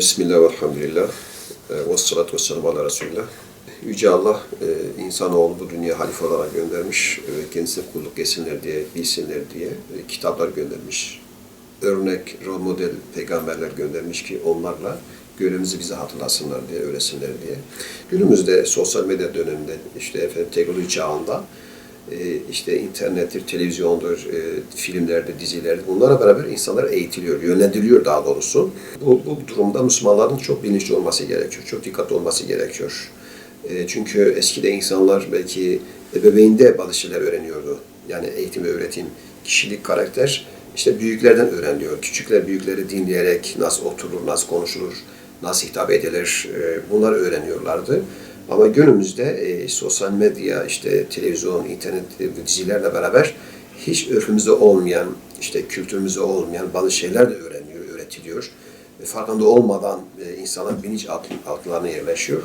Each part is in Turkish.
Bismillah ve elhamdülillah. Ve salatu ve selamu ala Resulillah. Yüce Allah e, insanoğlu bu dünya halife olarak göndermiş. E, kendisine kulluk etsinler diye, bilsinler diye e, kitaplar göndermiş. Örnek, rol model peygamberler göndermiş ki onlarla görevimizi bize hatırlasınlar diye, öğretsinler diye. Günümüzde sosyal medya döneminde, işte efendim teknoloji çağında işte internettir, televizyondur, e, filmlerde, dizilerde bunlara beraber insanlar eğitiliyor, yönlendiriliyor daha doğrusu. Bu, bu durumda Müslümanların çok bilinçli olması gerekiyor, çok dikkatli olması gerekiyor. E, Çünkü eskide insanlar belki ebeveynde bazı şeyler öğreniyordu. Yani eğitim öğretim, kişilik, karakter işte büyüklerden öğreniliyor. Küçükler büyükleri dinleyerek nasıl oturulur, nasıl konuşulur, nasıl hitap edilir e, bunları öğreniyorlardı. Ama günümüzde e, sosyal medya, işte televizyon, internet e, dizilerle beraber hiç örfümüzde olmayan, işte kültürümüzde olmayan bazı şeyler de öğreniyor, öğretiliyor. E, farkında olmadan e, insanın bilinç alt- altlarına yerleşiyor.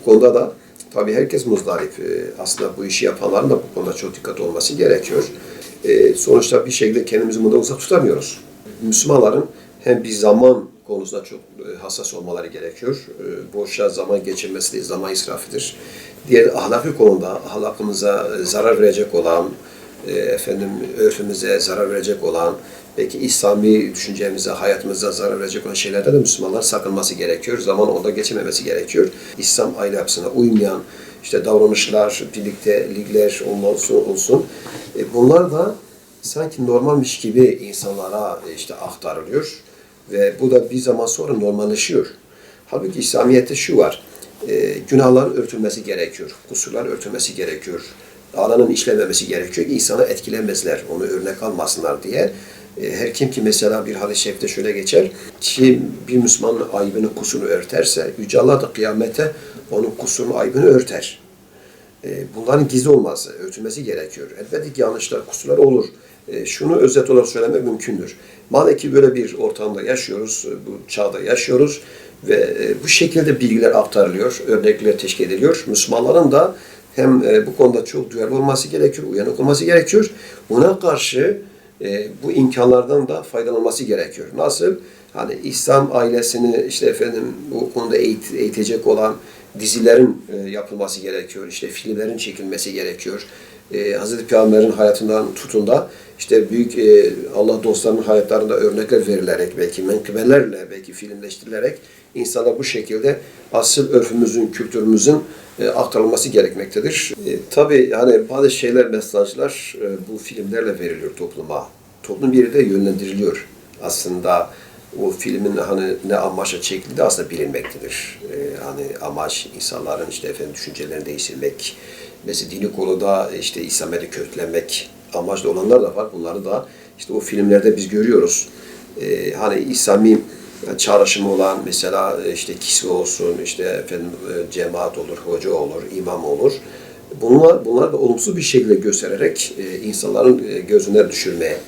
Bu konuda da tabii herkes muzdarip. E, aslında bu işi yapanların da bu konuda çok dikkat olması gerekiyor. E, sonuçta bir şekilde kendimizi bundan uzak tutamıyoruz. Müslümanların hem bir zaman konusunda çok e, hassas olmaları gerekiyor. E, Boşa zaman geçirmesi değil, zaman israfıdır. Diğer ahlaki konuda ahlakımıza e, zarar verecek olan, efendim örfümüze zarar verecek olan, belki İslami düşüncemize, hayatımıza zarar verecek olan şeylerde de Müslümanlar sakınması gerekiyor. Zaman onda geçirmemesi gerekiyor. İslam aile yapısına uymayan işte davranışlar, birliktelikler olsun, olsun. Bunlar da sanki normalmiş gibi insanlara işte aktarılıyor ve bu da bir zaman sonra normalleşiyor. Halbuki İslamiyet'te şu var, e, günahların örtülmesi gerekiyor, kusurlar örtülmesi gerekiyor, alanın işlememesi gerekiyor ki insana etkilenmezler, onu örnek almasınlar diye. E, her kim ki mesela bir hadis-i şerifte şöyle geçer, kim bir Müslümanın aybını, kusurunu örterse, Yüce Allah da kıyamete onun kusurunu, aybını örter. E, bunların gizli olması, örtülmesi gerekiyor. Elbette ki yanlışlar, kusurlar olur. E, şunu özet olarak söylemek mümkündür. Madem ki böyle bir ortamda yaşıyoruz, e, bu çağda yaşıyoruz ve e, bu şekilde bilgiler aktarılıyor, örnekler teşkil ediliyor. Müslümanların da hem bu konuda çok duyarlı olması gerekiyor, uyanık olması gerekiyor. Buna karşı bu imkanlardan da faydalanması gerekiyor. Nasıl? Hani İslam ailesini işte efendim bu konuda eğit- eğitecek olan dizilerin e, yapılması gerekiyor. İşte filmlerin çekilmesi gerekiyor. E, Hazreti Peygamber'in hayatından tutun da işte büyük e, Allah dostlarının hayatlarında örnekler verilerek belki menkıbelerle belki filmleştirilerek insana bu şekilde asıl örfümüzün, kültürümüzün e, aktarılması gerekmektedir. E, tabii hani bazı şeyler, mesajlar e, bu filmlerle veriliyor topluma. Toplum bir de yönlendiriliyor. Aslında o filmin hani ne amaçla çekildiği aslında bilinmektedir. Ee, hani amaç insanların işte efendim düşüncelerini değiştirmek, mesela dini konuda işte İslamiyet'i kötülemek amaçlı olanlar da var. Bunları da işte o filmlerde biz görüyoruz. Ee, hani İslami çağrışımı olan mesela işte kisve olsun, işte efendim e, cemaat olur, hoca olur, imam olur. Bunlar, bunlar da olumsuz bir şekilde göstererek e, insanların e, gözüne düşürmeye,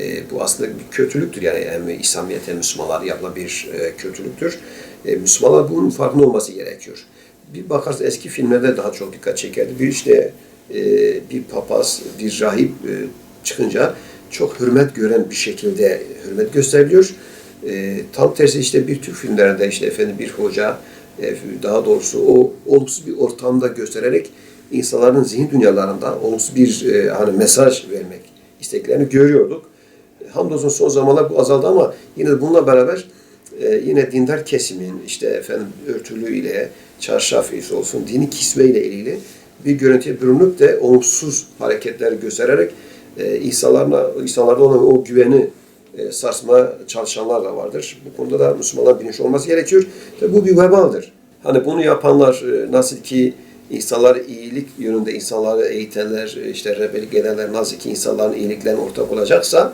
e, bu aslında bir kötülüktür yani hem İslamiyet Müslümanlar yapılan bir e, kötülüktür. E, Müslümanlar bunun farkında olması gerekiyor. Bir bakarsın eski filmlerde daha çok dikkat çekerdi. Bir işte e, bir papaz, bir rahip e, çıkınca çok hürmet gören bir şekilde hürmet gösteriliyor. E, tam tersi işte bir Türk filmlerinde işte efendim bir hoca e, daha doğrusu o olumsuz bir ortamda göstererek insanların zihin dünyalarında olumsuz bir e, hani mesaj vermek isteklerini görüyorduk. Hamdolsun son zamanlar bu azaldı ama yine bununla beraber e, yine dindar kesimin işte efendim örtülüğüyle, çarşaf ise olsun dini kisveyle ilgili bir görüntüye bürünüp de olumsuz hareketler göstererek e, insanlarına, insanlarda olan o güveni e, sarsmaya çalışanlar da vardır. Bu konuda da Müslümanlar bilinçli olması gerekiyor. Tabi bu bir vebaldir. Hani bunu yapanlar e, nasıl ki insanlar iyilik yönünde insanları eğitenler, e, işte rebelik edenler nasıl ki insanların iyiliklerine ortak olacaksa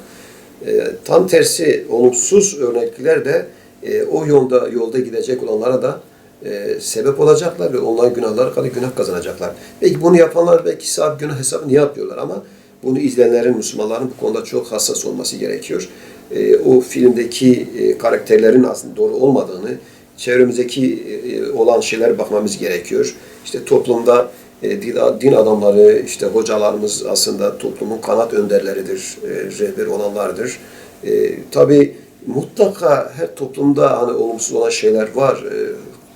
tam tersi olumsuz örnekler de e, o yolda yolda gidecek olanlara da e, sebep olacaklar ve onların günahları kadar günah kazanacaklar. Belki bunu yapanlar belki sahip günah hesabını yapıyorlar ama bunu izleyenlerin, Müslümanların bu konuda çok hassas olması gerekiyor. E, o filmdeki e, karakterlerin aslında doğru olmadığını, çevremizdeki e, olan şeyler bakmamız gerekiyor. İşte toplumda e, din, din adamları, işte hocalarımız aslında toplumun kanat önderleridir, e, rehber olanlardır. E, tabii mutlaka her toplumda hani olumsuz olan şeyler var. E,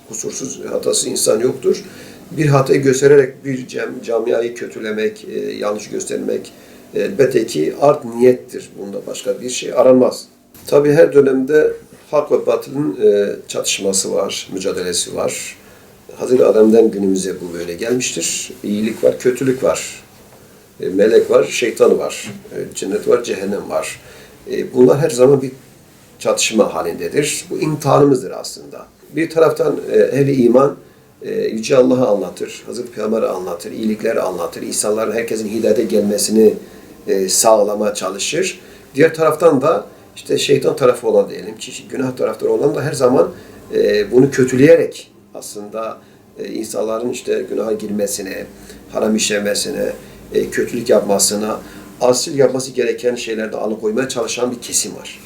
kusursuz, hatasız insan yoktur. Bir hatayı göstererek bir cam, camiayı kötülemek, e, yanlış göstermek elbette ki art niyettir. Bunda başka bir şey aranmaz. Tabii her dönemde hak ve batılın e, çatışması var, mücadelesi var. Hazreti Adem'den günümüze bu böyle gelmiştir. İyilik var, kötülük var. E, melek var, şeytan var. E, cennet var, cehennem var. E, bunlar her zaman bir çatışma halindedir. Bu imtihanımızdır aslında. Bir taraftan e, ehli iman e, Yüce Allah'ı anlatır, Hazreti Peygamber'i anlatır, iyilikleri anlatır, insanların herkesin hidayete gelmesini e, sağlamaya çalışır. Diğer taraftan da işte şeytan tarafı olan diyelim ki günah taraftarı olan da her zaman e, bunu kötüleyerek aslında e, insanların işte günaha girmesine, haram işlemesine, e, kötülük yapmasına, asil yapması gereken şeylerde alıkoymaya çalışan bir kesim var.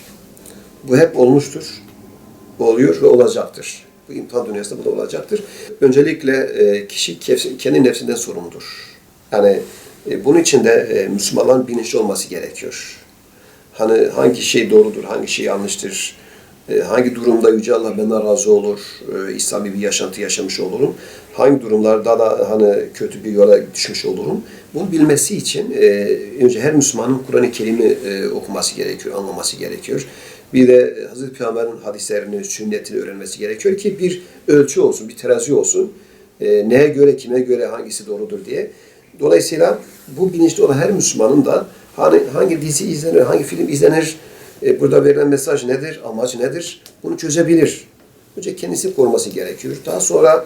Bu hep olmuştur, oluyor ve olacaktır. Bu imtihan dünyasında bu da olacaktır. Öncelikle e, kişi kendi nefsinden sorumludur. Yani e, bunun için de e, Müslümanların bilinçli olması gerekiyor. Hani hangi şey doğrudur, hangi şey yanlıştır, hangi durumda Yüce Allah benden razı olur, e, İslami bir yaşantı yaşamış olurum, hangi durumlarda da hani kötü bir yola düşmüş olurum. Bunu bilmesi için e, önce her Müslümanın Kur'an-ı Kerim'i e, okuması gerekiyor, anlaması gerekiyor. Bir de Hazreti Peygamber'in hadislerini, sünnetini öğrenmesi gerekiyor ki bir ölçü olsun, bir terazi olsun. E, neye göre, kime göre hangisi doğrudur diye. Dolayısıyla bu bilinçli olan her Müslümanın da hani hangi dizi izlenir, hangi film izlenir, e, burada verilen mesaj nedir, amaç nedir bunu çözebilir. Önce kendisi koruması gerekiyor. Daha sonra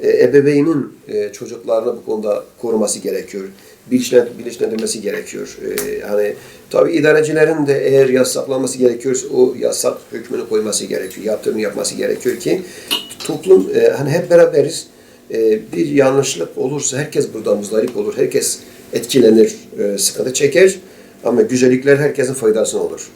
e, ebeveynin e, çocuklarını bu konuda koruması gerekiyor. Bilinçlen, bilinçlendirmesi gerekiyor. E, hani tabii idarecilerin de eğer yasaklanması gerekiyorsa o yasak hükmünü koyması gerekiyor. Yaptırımı yapması gerekiyor ki toplum e, hani hep beraberiz. E, bir yanlışlık olursa herkes burada muzdarip olur. Herkes etkilenir, e, sıkıntı çeker. Ama güzellikler herkesin faydasına olur.